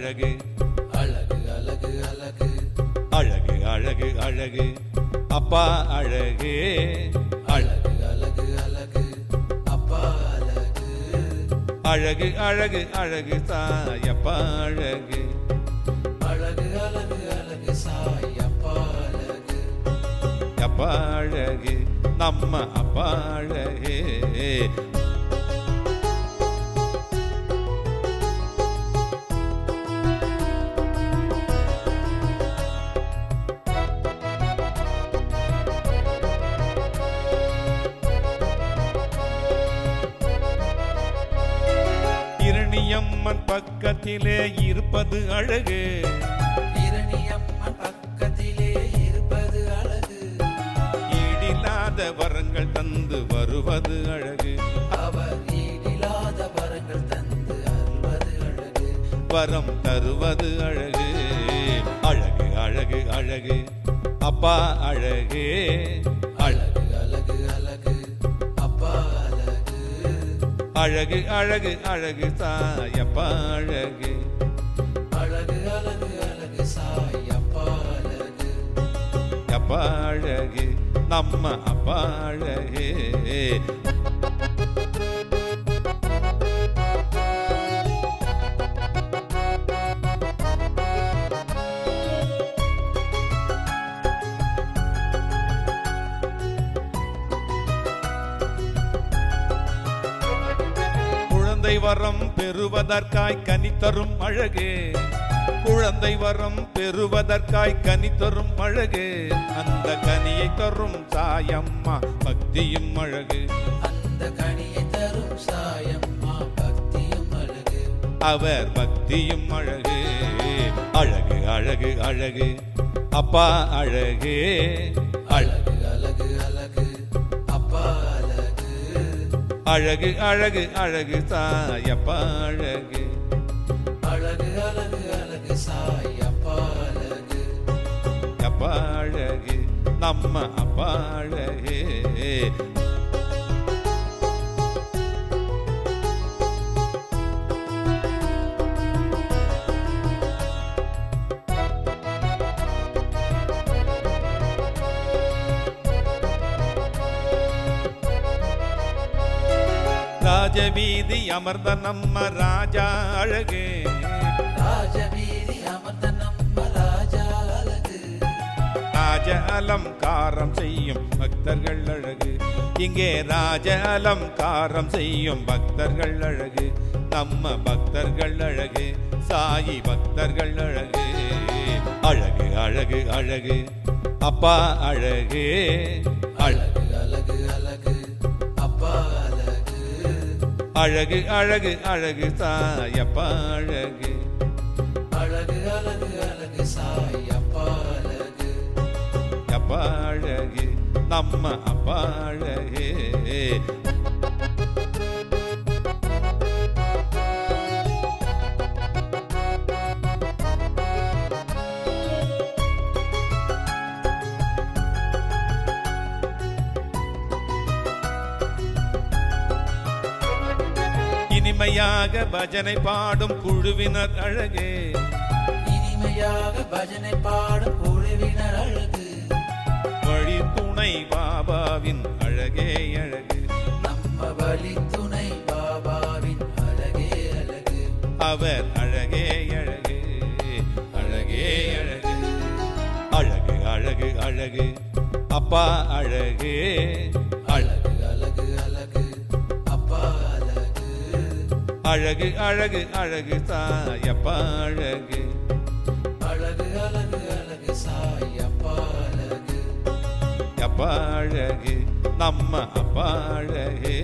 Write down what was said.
அழகு அழகு அழகு அழகு. அழகு அழகு அழகு. அப்பா அழகு. அழகு அழகு அழகு. அப்பா அழகு. அழகு அழகு அழகு சாயப்பா அழகு. அழகு அழகு அழகு சாயப்பா அழகு. அப்பா அழகு நம்ம அப்பா அழகு. பக்கத்திலே இருப்பது அழகு. ஈடில்லாத வரங்கள் தந்து வருவது அழகு. அவர் ஈடில்லாத வரங்கள் தந்து அருள்வது அழகு. வரம் தருவது அழகு. அழகு அழகு அழகு. அப்பா அழகு. அழகு அழகு அழகு சாயப்பா அழகு. அழகு அழகு அழகு சாய் அப்பா அழகு. அப்பா அழகு நம்ம அப்பா அழகு. குழந்தை வரம் பெறுவதற்காய் கனி தரும் அழகு. குழந்தை வரம் பெறுவதற்காய் கனி தரும் அழகு. அந்த கனியை தரும் சாயம்மா பக்தியும் அழகு. அந்த கனியை தரும் சாயம்மா பக்தியும் அழகு. அவர் பக்தியும் அழகு. அழகு அழகு அழகு. அப்பா அழகு. அழகு அழகு அழகு சாயப்பா அழகு. அழகு அழகு அழகு சாய் அப்பா அழகு. அப்பா அழகு நம்ம அப்பா அழகு. ராஜவீதி அமர்ந்த நம்ம ராஜா அழகு. ராஜவீதி அமர்ந்த நம்ம ராஜா அழகு. ராஜ அலங்காரம் செய்யும் பக்தர்கள் அழகு. இங்கே ராஜ அலங்காரம் செய்யும் பக்தர்கள் அழகு. நம்ம பக்தர்கள் அழகு சாயி பக்தர்கள் அழகு. அழகு அழகு அழகு. அப்பா அழகு. அழகு அழகு அழகு அழகு அழகு சாயப்பா அழகு. அழகு அழகு அழகு சாய் அப்பா அழகு. அப்பா அழகு நம்ம அப்பா அழகு. இனிமையாக பஜனை பாடும் குழுவினர் அழகு. இனிமையாக பஜனை பாடும் குழுவினர் அழகு. வழி துணை பாபாவின் அழகே அழகு. நம்ம வழி துணை பாபாவின் அழகே அழகு. அவர் அழகே அழகு. அழகே அழகு. அழகு அழகு அழகு. அப்பா அழகு. அழகு அழகு அழகு அழகு சாயப்பா அழகு. அழகு அழகு அழகு சாய் அப்பா அழகு. அப்பா அழகு நம்ம அப்பா அழகு.